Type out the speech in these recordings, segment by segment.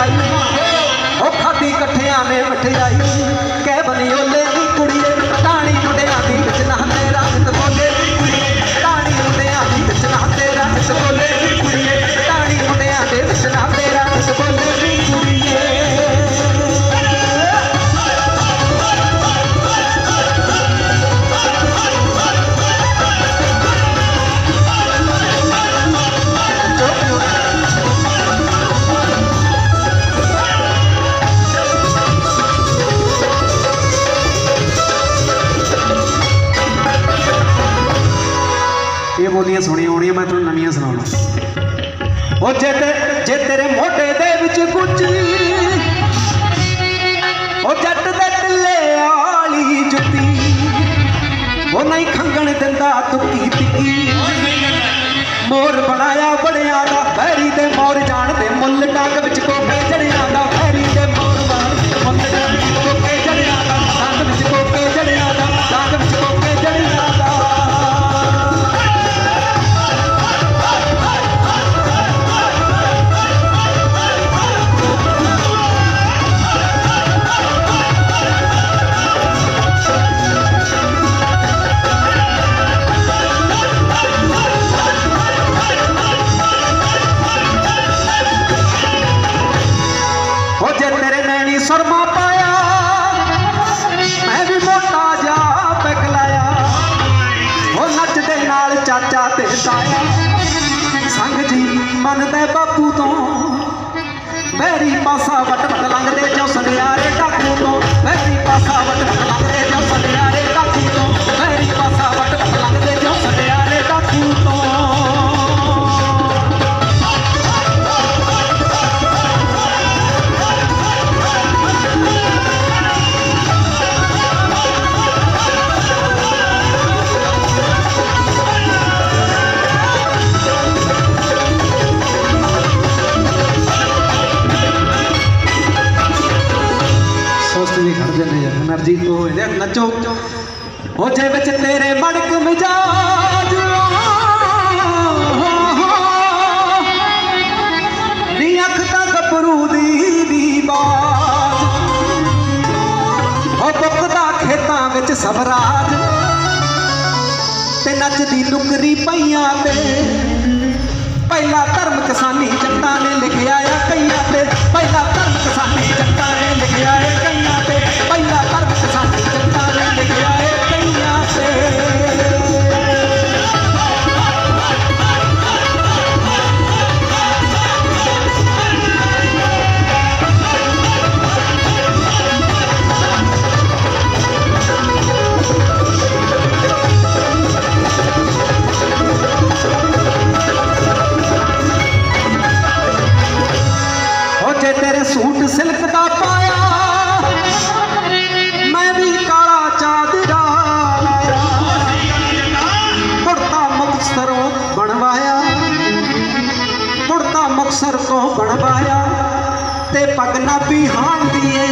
ਮਠਿਆਈ ਉਹ ਖਾਦੀ ਇਕੱਠਿਆਂ ਨੇ ਮਠਿਆਈ ਇਹ ਬੋਲੀਆਂ ਸੁਣੀਆਂ ਹੋਣੀਆਂ, ਮੈਂ ਤੁਹਾਨੂੰ ਨਵੀਆਂ ਸੁਣਾਉਣਾ। ਉਹ ਜੇ ਤੇ ਜੇ ਤੇਰੇ ਮੋਢੇ ਦੇ ਵਿੱਚ ਗੁੱਜੀ ਉਹ ਜੱਟ ਦੇ ਟੱਲੇ ਵਾਲੀ ਜੁੱਤੀ, ਉਹ ਨਹੀਂ ਖੰਗਣ ਦਿੰਦਾ ਤੁੱਕੀ ਟਿੱਕੀ ਮੋਰ ਬਣਾਇਆ ਬੜਿਆਂ ਦਾ, ਬੈਰੀ ਤੇ ਮੋਰ ਜਾਣ ਜਾਣਦੇ ਮੁੱਲ ਡੰਗ ਵਿੱਚ ਕੋਕੇ ਚਾਚਾ ਸੰਗ ਜੀ ਮੰਨਦੇ ਬਾਪੂ ਤੋਂ ਬੈਰੀ ਪਾਸਾ ਵਟ ਵੀ ਖੜਦੇ ਨੇ ਯਾਰ એનર્ਜੀ ਤੋਂ ਹੋ ਜਾਂਦੇ ਨੱਚੋ। ਹੋ ਵਿੱਚ ਤੇਰੇ ਮੜਕ ਮਜਾਜ ਖੇਤਾਂ ਵਿੱਚ ਸਬਰਾਜ ਤੇ ਨੱਚਦੀ ਨੁਕਰੀ ਪਈਆਂ ਤੇ ਪਹਿਲਾ ਧਰਮ ਕਿਸਾਨੀ ਚੱਟਾਂ ਨੇ ਲਿਖਿਆ ਆ ਸੂਟ ਸਿਲਕ ਦਾ ਪਾਇਆ। ਮੈਂ ਵੀ ਕਾਲਾ ਚਾਦਰਾ ਲਾਇਆ ਕੁੜਤਾ ਮੁਕਤਸਰੋਂ ਬਣਵਾਇਆ। ਕੁੜਤਾ ਮੁਕਤਸਰ ਤੋਂ ਬਣਵਾਇਆ। ਤੇ ਪੱਗ ਨਾਭੀ ਹਾਣ ਦੀਏ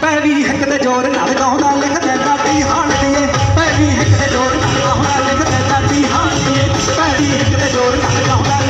ਪੈ ਵੀ ਹਿੱਕ ਦੇ ਜੋਰ ਨਾਲ ਗਾਉਂਦਾ ਲਿਖਦਾ ਦਾਦੀ ਹਾਣ ਦੀਏ ਪੈ ਵੀ ਹਿੱਕ ਦੇ ਜੋਰ ਨਾਲ ਗਾਉਂਦਾ ਲਿਖਦਾ ਦਾਦੀ ਹਾਣ ਦੀਏ ਪੈ ਵੀ ਹਿੱਕ ਦੇ ਜੋਰ ਨਾਲ ਗਾਉਂਦਾ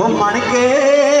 ਹੋ ਮਣ ਕੇ